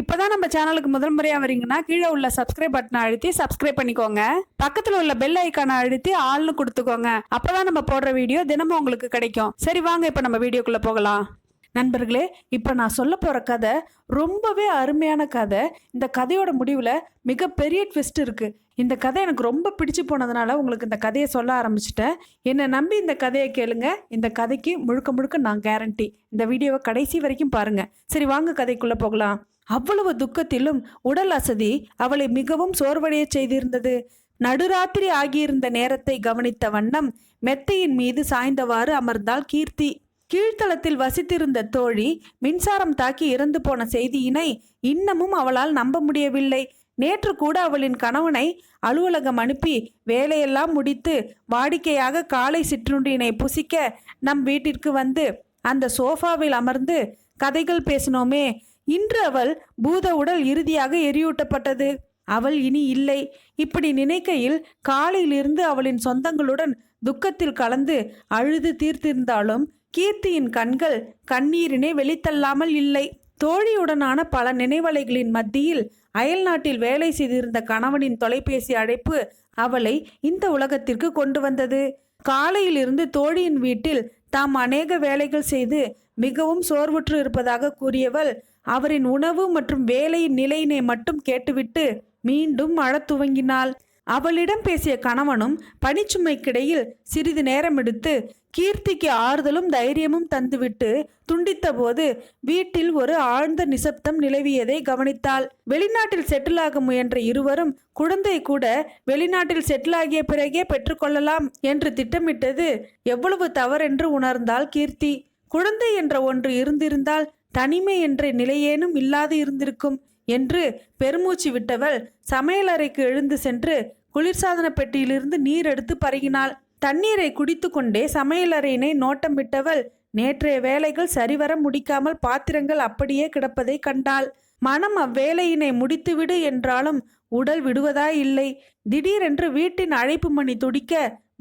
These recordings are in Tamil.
இப்போதான் நம்ம சேனலுக்கு முதல் முறையாக வரீங்கன்னா கீழே உள்ள சப்ஸ்கிரைப் பட்டனை அழுத்தி சப்ஸ்கிரைப் பண்ணிக்கோங்க. பக்கத்தில் உள்ள பெல் ஐக்கானை அழுத்தி ஆள்னு கொடுத்துக்கோங்க. அப்போதான் நம்ம போடுற வீடியோ தினமும் உங்களுக்கு கிடைக்கும். சரி வாங்க இப்போ நம்ம வீடியோக்குள்ளே போகலாம். நண்பர்களே இப்போ நான் சொல்ல போகிற கதை ரொம்பவே அருமையான கதை. இந்த கதையோட முடிவில் மிகப்பெரிய ட்விஸ்ட் இருக்குது இந்த கதை எனக்கு ரொம்ப பிடிச்சு போனதுனால உங்களுக்கு இந்த கதையை சொல்ல ஆரம்பிச்சிட்டேன். என்னை நம்பி இந்த கதையை கேளுங்க. இந்த கதைக்கு முழுக்க முழுக்க நான் கேரண்டி இந்த வீடியோவை கடைசி வரைக்கும் பாருங்கள் சரி வாங்க கதைக்குள்ளே போகலாம். அவ்வளவு துக்கத்திலும் உடல் அசதி அவளை மிகவும் சோர்வடைய செய்திருந்தது. நடுராத்திரி ஆகியிருந்த நேரத்தை கவனித்த வண்ணம் மெத்தையின் மீது சாய்ந்தவாறு அமர்ந்தாள் கீர்த்தி. கீழ்த்தளத்தில் வசித்திருந்த தோழி மின்சாரம் தாக்கி இறந்து போன செய்தியினை இன்னமும் அவளால் நம்ப முடியவில்லை. நேற்று கூட அவளின் கணவனை அலுவலகம் அனுப்பி வேலையெல்லாம் முடித்து வாடிக்கையாக காலை சிற்றுண்டியினை புசிக்க நம் வீட்டிற்கு வந்து அந்த சோஃபாவில் அமர்ந்து கதைகள் பேசினோமே. இன்று அவள் பூத உடல் இறுதியாக எரியூட்டப்பட்டது. அவள் இனி இல்லை. இப்படி நினைக்கையில் காலையிலிருந்து அவளின் சொந்தங்களுடன் துக்கத்தில் கலந்து அழுது தீர்த்திருந்தாலும் கீர்த்தியின் கண்கள் கண்ணீரினை வெளித்தள்ளாமல் இல்லை. தோழியுடனான பல நினைவலைகளின் மத்தியில் அயல்நாட்டில் வேலை செய்திருந்த கணவனின் தொலைபேசி அழைப்பு அவளை இந்த உலகத்திற்கு கொண்டு வந்தது. காலையிலிருந்து தோழியின் வீட்டில் தாம் அநேக வேலைகள் செய்து மிகவும் சோர்வுற்று இருப்பதாக கூறியவள் அவரின் உணவு மற்றும் வேலையின் நிலையினை மட்டும் கேட்டுவிட்டு மீண்டும் அழத் துவங்கினாள். அவளிடம் பேசிய கணவனும் பணிச்சுமைக்கிடையில் சிறிது நேரம் எடுத்து கீர்த்திக்கு ஆறுதலும் தைரியமும் தந்துவிட்டு துண்டித்தபோது வீட்டில் ஒரு ஆழ்ந்த நிசப்தம் நிலவியதை கவனித்தாள். வெளிநாட்டில் செட்டிலாக முயன்ற இருவரும் குழந்தை கூட வெளிநாட்டில் செட்டிலாகிய பிறகே பெற்றுக்கொள்ளலாம் என்று திட்டமிட்டது எவ்வளவு தவறென்று உணர்ந்தாள் கீர்த்தி. குழந்தை என்ற ஒன்று இருந்திருந்தால் தனிமை என்ற நிலையேனும் இல்லாது இருந்திருக்கும் என்று பெருமூச்சு விட்டவள் சமையலறைக்கு எழுந்து சென்று குளிர்சாதன பெட்டியிலிருந்து நீர் எடுத்து பருகினாள். தண்ணீரை குடித்து கொண்டே சமையலறையினை நோட்டம் விட்டவள் நேற்றைய வேலைகள் சரிவர முடிக்காமல் பாத்திரங்கள் அப்படியே கிடப்பதை கண்டாள். மனம் அவ்வேலையினை முடித்துவிடு என்றாலும் உடல் விடுவதாய் இல்லை. திடீரென்று வீட்டின் அழைப்பு மணி துடிக்க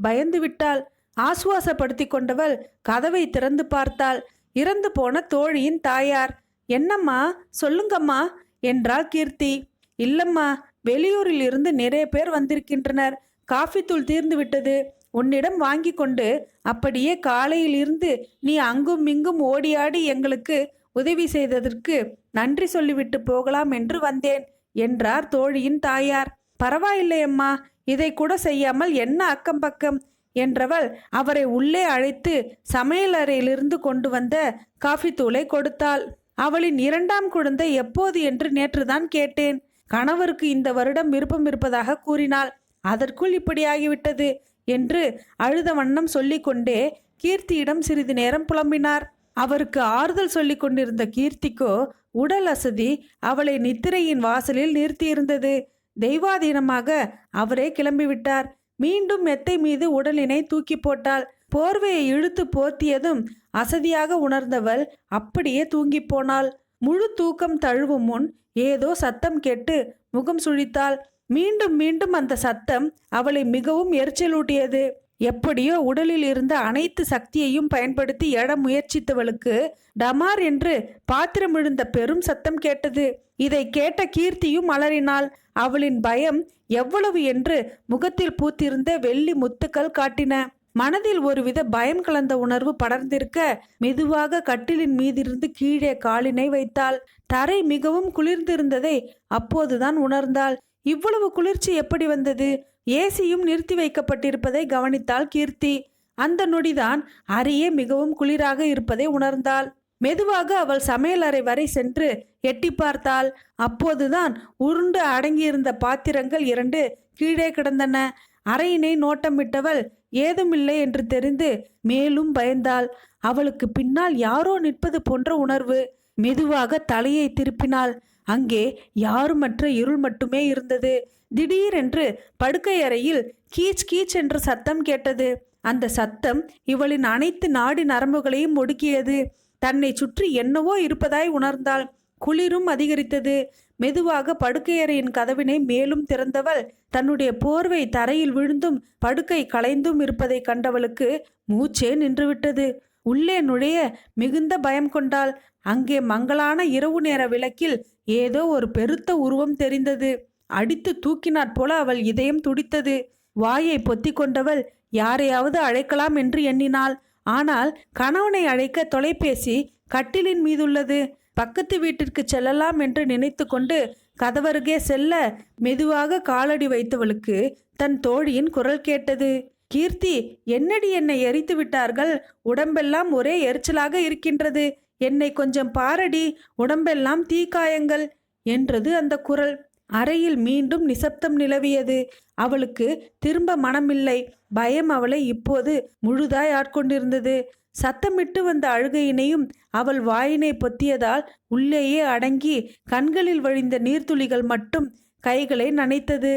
பயந்து விட்டாள் ஆசுவாசப்படுத்தி கொண்டவள் கதவை திறந்து பார்த்தாள். இறந்து போன தோழியின் தாயார். என்னம்மா? சொல்லுங்கம்மா என்றாள் கீர்த்தி. இல்லம்மா வெளியூரில் இருந்து நிறைய பேர் வந்திருக்கின்றனர். காஃபி தூள் தீர்ந்து விட்டது. உன்னிடம் வாங்கி கொண்டு அப்படியே காலையில் இருந்து நீ அங்கும் இங்கும் ஓடியாடி எங்களுக்கு உதவி செய்ததற்கு நன்றி சொல்லிவிட்டு போகலாம் என்று வந்தேன் என்றார் தோழியின் தாயார். பரவாயில்லை அம்மா இதை கூட செய்யாமல் என்ன அக்கம் பக்கம்? என்றவள் அவரை உள்ளே அழைத்து சமையலறையிலிருந்து கொண்டு வந்த காஃபி தூளை கொடுத்தாள். அவளின் இரண்டாம் குழந்தை எப்போது என்று நேற்றுதான் கேட்டேன். கணவருக்கு இந்த வருடம் விருப்பம் இருப்பதாக கூறினாள். அதற்குள் இப்படியாகிவிட்டது என்று அழுத வண்ணம் சொல்லிக்கொண்டே கீர்த்தியிடம் சிறிது நேரம் புலம்பினார். அவருக்கு ஆறுதல் சொல்லி கொண்டிருந்த கீர்த்திக்கோ உடல் அசதி அவளை நித்திரையின் வாசலில் நிறுத்தியிருந்தது. தெய்வாதீனமாக அவரே கிளம்பிவிட்டார். மீண்டும் மெத்தை மீது உடலினை தூக்கி போட்டாள். போர்வையை இழுத்து போர்த்தியதும் அசதியாக உணர்ந்தவள் அப்படியே தூங்கிப் போனாள். முழு தூக்கம் தழுவும் முன் ஏதோ சத்தம் கேட்டு முகம் சுழித்தாள். மீண்டும் மீண்டும் அந்த சத்தம் அவளை மிகவும் எரிச்சலூட்டியது. எப்படியோ உடலில் இருந்த அனைத்து சக்தியையும் பயன்படுத்தி எட முயற்சித்தவளுக்கு டமார் என்று பாத்திரம் விழுந்த பெரும் சத்தம் கேட்டது. இதை கேட்ட கீர்த்தியும் அலறினாள். அவளின் பயம் எவ்வளவு என்று முகத்தில் பூத்திருந்த வெள்ளி முத்துக்கள் காட்டின. மனதில் ஒருவித பயம் கலந்த உணர்வு படர்ந்திருக்க மெதுவாக கட்டிலின் மீதிருந்து கீழே காலினை வைத்தாள். தரை மிகவும் குளிர்ந்திருந்ததை அப்போதுதான் உணர்ந்தாள். இவ்வளவு குளிர்ச்சி எப்படி வந்தது? ஏசியும் நிறுத்தி வைக்கப்பட்டிருப்பதை கவனித்தாள் கீர்த்தி. அந்த நொடிதான் அறையே மிகவும் குளிராக இருப்பதை உணர்ந்தாள். மெதுவாக அவள் சமையலறை வரை சென்று எட்டி பார்த்தாள். அப்போதுதான் உருண்டு அடங்கியிருந்த பாத்திரங்கள் இரண்டு கீழே கிடந்தன. அறையினை நோட்டமிட்டவள் ஏதுமில்லை என்று தெரிந்து மேலும் பயந்தாள். அவளுக்கு பின்னால் யாரோ நிற்பது போன்ற உணர்வு. மெதுவாக தலையை திருப்பினாள். அங்கே யாருமற்ற இருள் மட்டுமே இருந்தது. திடீரென்று படுக்கை அறையில் கீச் கீச் என்ற சத்தம் கேட்டது. அந்த சத்தம் இவளின் அனைத்து நாடி நரம்புகளையும் ஒடுக்கியது. தன்னை சுற்றி என்னவோ இருப்பதாய் உணர்ந்தாள். குளிரும் அதிகரித்தது. மெதுவாக படுக்கையறையின் கதவினை மேலும் திறந்தவள் தன்னுடைய போர்வை தரையில் விழுந்தும் படுக்கை களைந்தும் இருப்பதை கண்டவளுக்கு மூச்சே நின்றுவிட்டது. உள்ளே நுழைய மிகுந்த பயம் கொண்டாள். அங்கே மங்களான இரவு நேர விளக்கில் ஏதோ ஒரு பெருத்த உருவம் தெரிந்தது. அடித்து தூக்கினாற் போல அவள் இதயம் துடித்தது. வாயை பொத்தி கொண்டவள் யாரையாவது அழைக்கலாம் என்று எண்ணினாள். ஆனால் கணவனை அழைக்க தொலைபேசி கட்டிலின் மீதுள்ளது. பக்கத்து வீட்டிற்கு செல்லலாம் என்று நினைத்து கொண்டு கதவருகே செல்ல மெதுவாக காலடி வைத்தவளுக்கு தன் தோழியின் குரல் கேட்டது. கீர்த்தி என்னடி என்னை எரித்து விட்டார்கள்? உடம்பெல்லாம் ஒரே எரிச்சலாக இருக்கின்றது. என்னை கொஞ்சம் பாரடி உடம்பெல்லாம் தீக்காயங்கள் என்றது அந்த குரல். அறையில் மீண்டும் நிசப்தம் நிலவியது. அவளுக்கு திரும்ப மனமில்லை. பயம் அவளை இப்போது முழுதாய் ஆட்கொண்டிருந்தது. சத்தமிட்டு வந்த அழுகையினையும் அவள் வாயினை பொத்தியதால் உள்ளேயே அடங்கி கண்களில் வழிந்த நீர்த்துளிகள் மட்டும் கைகளை நனைத்தது.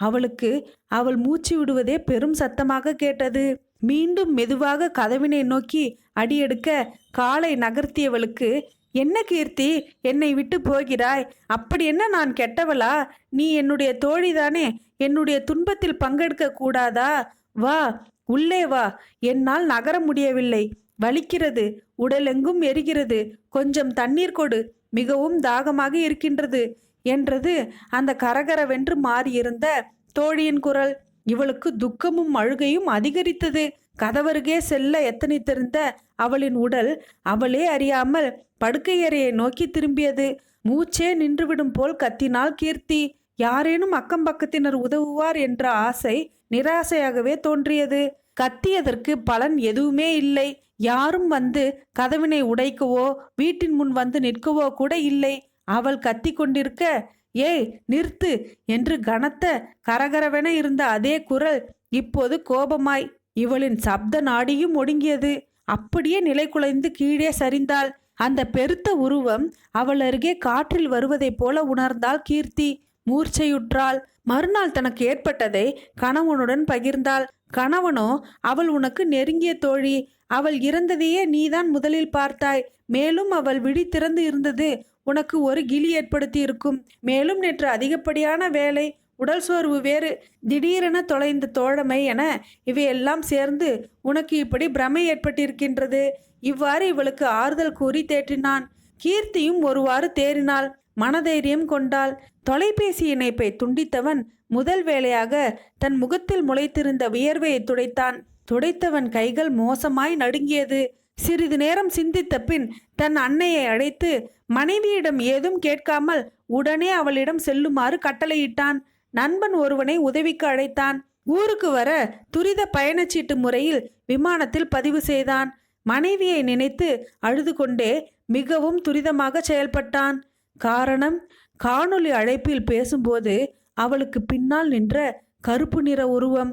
அவளுக்கு அவள் மூச்சு விடுவதே பெரும் சத்தமாக கேட்டது. மீண்டும் மெதுவாக கதவினை நோக்கி அடியெடுக்க காலை நகர்த்தியவளுக்கு என்ன கீர்த்தி என்னை விட்டு போகிறாய்? அப்படி என்ன நான் கெட்டவளா? நீ என்னுடைய தோழிதானே? என்னுடைய துன்பத்தில் பங்கெடுக்க கூடாதா? வா உள்ளே வா. என்னால் நகர முடியவில்லை. வலிக்கிறது. உடலெங்கும் எரிகிறது. கொஞ்சம் தண்ணீர் கொடு. மிகவும் தாகமாக இருக்கின்றது. என்றது அந்த கரகரவென்று மாறியிருந்த தோழியின் குரல். இவளுக்கு துக்கமும் அழுகையும் அதிகரித்தது. கதவருகே செல்ல எத்தனித்திருந்த அவளின் உடல் அவளே அறியாமல் படுக்கையறையை நோக்கி திரும்பியது. மூச்சே நின்றுவிடும் போல் கத்தினாள் கீர்த்தி யாரேனும் அக்கம் பக்கத்தினர் உதவுவார் என்ற ஆசை நிராசையாகவே தோன்றியது. கத்தியதற்கு பலன் எதுவுமே இல்லை. யாரும் வந்து கதவினை உடைக்கவோ வீட்டின் முன் வந்து நிற்கவோ கூட இல்லை. அவள் கத்தி கொண்டிருக்க ஏய் நிறுத்து! என்று கனத்த கரகரவென இருந்த அதே குரல் இப்போது கோபமாய் இவளின் சப்த நாடியும் ஒடுங்கியது. அப்படியே நிலை குலைந்து கீழே சரிந்தாள். அந்த பெருத்த உருவம் அவள் அருகே காற்றில் வருவதைப் போல உணர்ந்தாள் கீர்த்தி. மூர்ச்சையுற்றாள். மறுநாள் தனக்கு ஏற்பட்டதை கணவனுடன் பகிர்ந்தாள். கணவனோ அவள் உனக்கு நெருங்கிய தோழி. அவள் இறந்ததையே நீதான் முதலில் பார்த்தாய். மேலும் அவள் விழி திறந்து இருந்தது உனக்கு ஒரு கிளி ஏற்படுத்தி இருக்கும் மேலும் நேற்று அதிகப்படியான வேலை உடல் சோர்வு வேறு திடீரென தொலைந்த தோழமை என இவையெல்லாம் சேர்ந்து உனக்கு இப்படி பிரமை ஏற்பட்டிருக்கின்றது. இவ்வாறு இவளுக்கு ஆறுதல் கூறி தேற்றினான். கீர்த்தியும் ஒருவாறு தேறினாள் மனதைரியம் கொண்டாள். தொலைபேசி இணைப்பை துண்டித்தவன் முதல் வேளையாக தன் முகத்தில் முளைத்திருந்த வியர்வையை துடைத்தான். துடைத்தவன் கைகள் மோசமாய் நடுங்கியது. சிறிது நேரம் சிந்தித்த பின் தன் அன்னையை அழைத்து மனைவியிடம் ஏதும் கேட்காமல் உடனே அவளிடம் செல்லுமாறு கட்டளையிட்டான். நண்பன் ஒருவனை உதவிக்கு அழைத்தான். ஊருக்கு வர துரித பயணச்சீட்டு முறையில் விமானத்தில் பதிவு செய்தான். மனைவியை நினைத்து அழுது கொண்டே மிகவும் துரிதமாக செயல்பட்டான். காரணம் காணொளி அழைப்பில் பேசும்போது அவளுக்கு பின்னால் நின்ற கருப்பு நிற உருவம்.